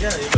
Just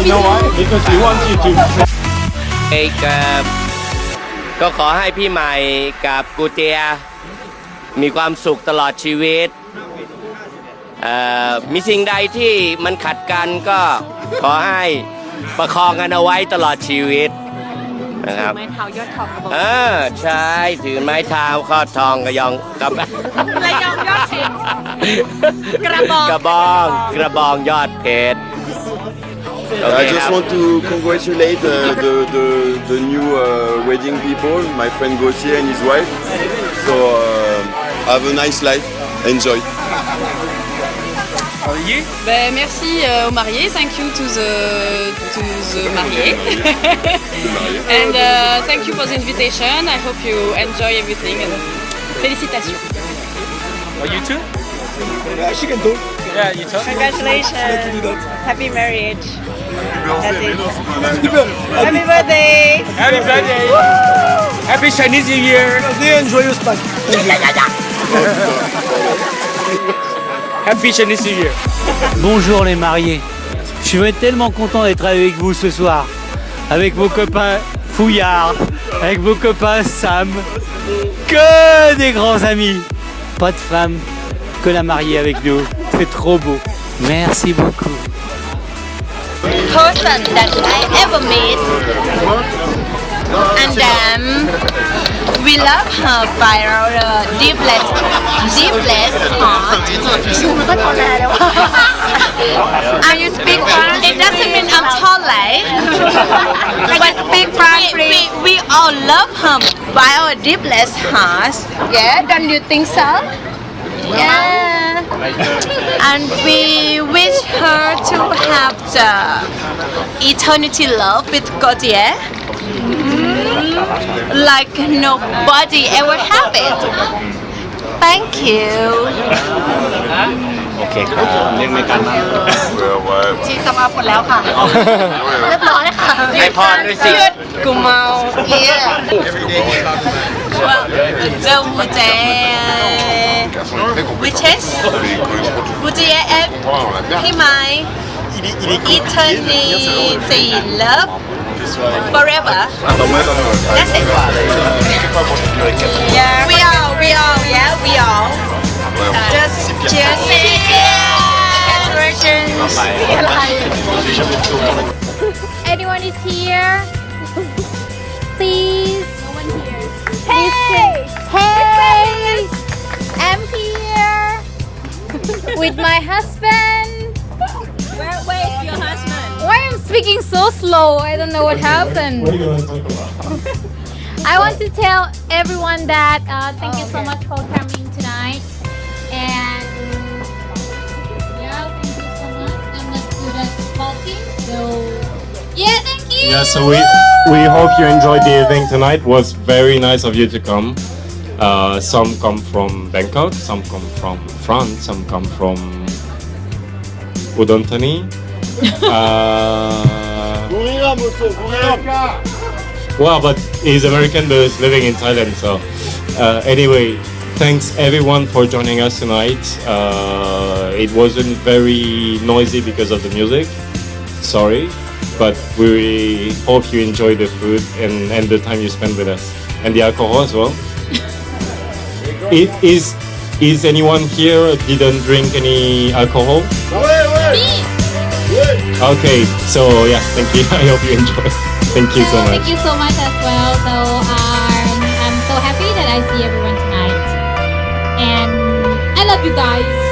You know why? Because we want you to เอกกับก็ขอให้พี่ใหม่กับกูเตีย มีความสุขตลอดชีวิตเอ่อมีสิ่งใดที่มันขัดกันก็ขอให้ประคองกันเอาไว้ตลอดชีวิตนะครับ ไม้เท้ายอดทองกระบอกเออใช่ถือไม้เท้าข้อทองกระยองกับระยองยอดเพชรกระบองกระบองกระบองยอดเพชร I just want to congratulate uh, the, the, the new uh, wedding people, my friend Gauthier and his wife. So uh, have a nice life, enjoy. Ben, merci euh, aux mariés, thank you to the, to the mariés. and uh, thank you for the invitation, I hope you enjoy everything. And félicitations. You too? Uh, she can do. Yeah, you too. Congratulations. Happy marriage. That's it. Happy birthday. Happy birthday! Happy Chinese New Year! Happy Chinese New Year! Bonjour les mariés. Je suis tellement content d'être avec vous ce soir. Avec vos copains Fouillard, avec vos copains Sam. Que des grands amis. Pas de femme, que la mariée avec nous. C'est trop beau. Merci beaucoup. person that I ever met. And then we love her by our uh, deepest, deepest heart. and you speak French? It doesn't mean I'm tall, like. but speak French, we, we, we all love her by our deepest hearts. Yeah, don't you think so? Yeah. And we wish her to have the eternity love with Gautier. Like nobody ever have it. Thank you. โอเคครับเรียกในการมา ชีสมาหมดแล้วค่ะ เรียบร้อยค่ะ ให้พรด้วยสิ กูเมา Yeah. The witches, Gautier and Himai, uh, eternity love forever. That's it. Yeah, we all, we all, yeah, we all. Just cheers. Congratulations. Anyone is here? Please. No one here. Hey! Hey! I'm here with my husband. Where, where is your husband? Why I'm speaking so slow? I don't know what happened. I want to tell everyone that uh, thank you so much for coming tonight. And yeah, thank you so much. I'm not good at talking, so yeah, thank you. Yeah, so we we hope you enjoyed the evening tonight. It Was very nice of you to come. Uh, some come from Bangkok, some come from France, some come from Udon Thani, Uh, Buriram also, Buriram. Wow, but he's American but he's living in Thailand. So, uh, anyway, thanks everyone for joining us tonight. Uh, it wasn't very noisy because of the music. Sorry, but we hope you enjoy the food and, and the time you spend with us and the alcohol as well. It is is anyone here didn't drink any alcohol? Okay, so yeah, thank you. I hope you enjoy. Thank you so much. Thank you so much as well. So um, I'm so happy that I see everyone tonight, and I love you guys.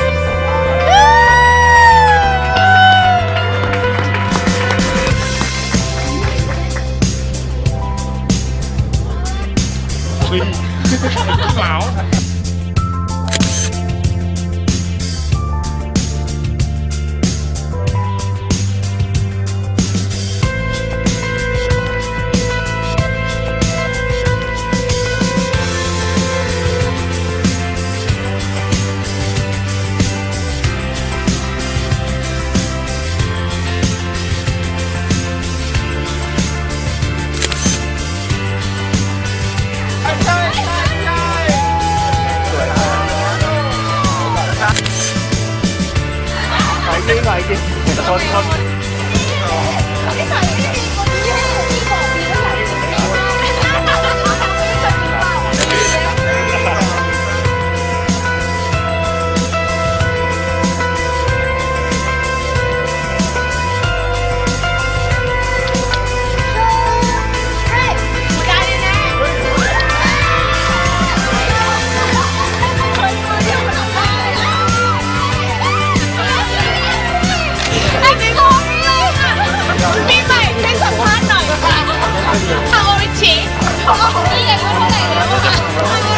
个 ID，我的 cos。 ค่ะโอริจินี่ไงว่าเท่าไหร่แล้วอะ